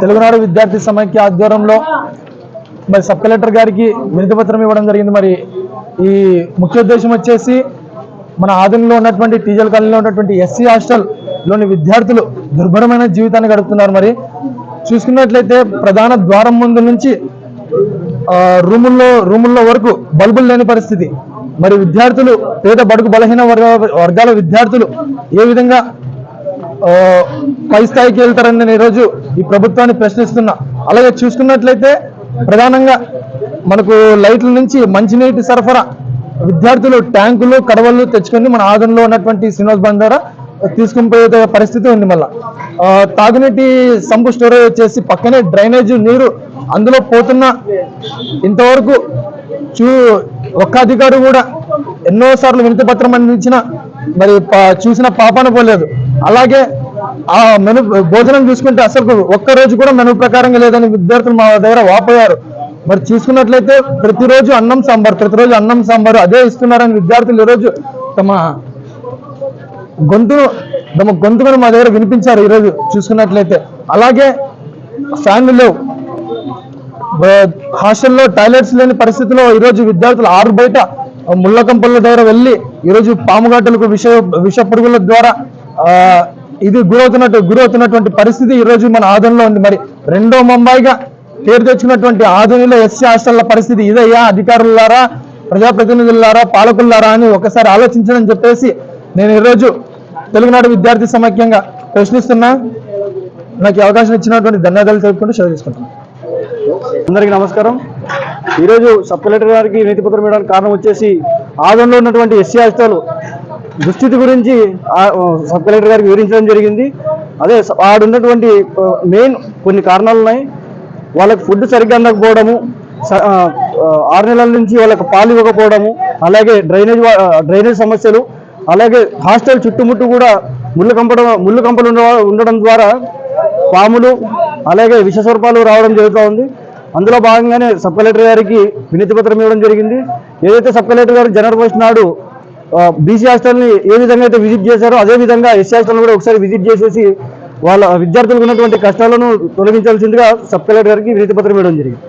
తెలుగునాడు విద్యార్థి సమైక్య ఆధ్వర్యంలో మరి సబ్ కలెక్టర్ గారికి వినతి పత్రం ఇవ్వడం జరిగింది. మరి ఈ ముఖ్య ఉద్దేశం వచ్చేసి మన ఆదంలో ఉన్నటువంటి టీజల్ కాలనీలో ఉన్నటువంటి ఎస్సీ హాస్టల్లోని విద్యార్థులు దుర్భరమైన జీవితాన్ని గడుపుతున్నారు. మరి చూసుకున్నట్లయితే ప్రధాన ద్వారం ముందు నుంచి రూముల్లో రూముల్లో వరకు బల్బులు లేని పరిస్థితి. మరి విద్యార్థులు పేద బడుగు బలహీన వర్గాల విద్యార్థులు ఏ విధంగా పై స్థాయికి వెళ్తారని నేను ఈరోజు ఈ ప్రభుత్వాన్ని ప్రశ్నిస్తున్నా. అలాగే చూసుకున్నట్లయితే ప్రధానంగా మనకు లైట్ల నుంచి మంచినీటి సరఫరా విద్యార్థులు ట్యాంకులు కడవలు తెచ్చుకొని మన ఆదంలో ఉన్నటువంటి శ్రీనివాస్ బండ్ ద్వారా తీసుకుని పోయే పరిస్థితి ఉంది మళ్ళా. తాగునీటి సంపు స్టోరేజ్ వచ్చేసి పక్కనే డ్రైనేజ్ నీరు అందులో పోతున్న ఇంతవరకు చూ ఒక్క అధికారి కూడా ఎన్నో సార్లు వినతి పత్రం అందించిన మరి చూసిన పాపాన పోలేదు. అలాగే ఆ మెను భోజనం చూసుకుంటే అసలు ఒక్క రోజు కూడా మెను ప్రకారంగా లేదని విద్యార్థులు మా దగ్గర వాపోయారు. మరి చూసుకున్నట్లయితే ప్రతిరోజు అన్నం సాంబార్ ప్రతిరోజు అన్నం సాంబార్ అదే ఇస్తున్నారని విద్యార్థులు ఈరోజు తమ గొంతును తమ గొంతును మా దగ్గర వినిపించారు ఈరోజు చూసుకున్నట్లయితే. అలాగే ఫ్యాన్లు లేవు. హాస్టల్లో టాయిలెట్స్ లేని పరిస్థితిలో ఈరోజు విద్యార్థులు ఆరు బయట ముళ్ళ కంపల దగ్గర వెళ్ళి ఈరోజు పాముగాటలకు విష విష పురుగుల ద్వారా ఇది గురవుతున్నట్టు గురవుతున్నటువంటి పరిస్థితి ఈరోజు మన ఆదంలో ఉంది. మరి రెండో ముంబైగా పేరు తెచ్చుకున్నటువంటి ఆధునిలో ఎస్సీ హాస్టల్ల పరిస్థితి ఇదయ్యా. అధికారులారా ప్రజాప్రతినిధులారా పాలకులారా అని ఒకసారి ఆలోచించడం చెప్పేసి నేను ఈరోజు తెలుగునాడు విద్యార్థి సమైక్యంగా ప్రశ్నిస్తున్నా. నాకు అవకాశం ఇచ్చినటువంటి ధన్యవాదాలు తెలుపుకుంటూ సెలవు తీసుకుంటున్నాను అందరికీ నమస్కారం. ఈరోజు సబ్ కలెక్టర్ గారికి నీతి పత్రం ఇవ్వడానికి కారణం వచ్చేసి ఆదంలో ఉన్నటువంటి ఎస్సీ హాస్టల్ దుస్థితి గురించి సబ్ కలెక్టర్ గారికి వివరించడం జరిగింది. అదే ఆడున్నటువంటి మెయిన్ కొన్ని కారణాలు ఉన్నాయి వాళ్ళకి ఫుడ్ సరిగ్గా అందకపోవడము స- ఆరు నెలల నుంచి వాళ్ళకి పాలు ఇవ్వకపోవడము అలాగే డ్రైనేజ్ డ్రైనేజ్ సమస్యలు అలాగే హాస్టల్ చుట్టుముట్టు కూడా ముళ్ళు కంపడం ముళ్ళు కంపలు ఉండ- ఉండడం ద్వారా పాములు అలాగే విషస్వరూపాలు రావడం జరుగుతూ ఉంది. అందులో భాగంగానే సబ్ కలెక్టర్ గారికి వినతి పత్రం ఇవ్వడం జరిగింది. ఏదైతే సబ్ కలెక్టర్ గారు జనవరి ఫస్ట్ నాడు బీసీ హాస్టల్ని ఏ విధంగా అయితే విజిట్ చేశారో అదే విధంగా ఎస్సీ హాస్టల్ కూడా ఒకసారి విజిట్ చేసేసి వాళ్ళ విద్యార్థులకు ఉన్నటువంటి కష్టాలను తొలగించాల్సిందిగా సబ్ కలెక్టర్ గారికి వినతి పత్రం ఇవ్వడం జరిగింది.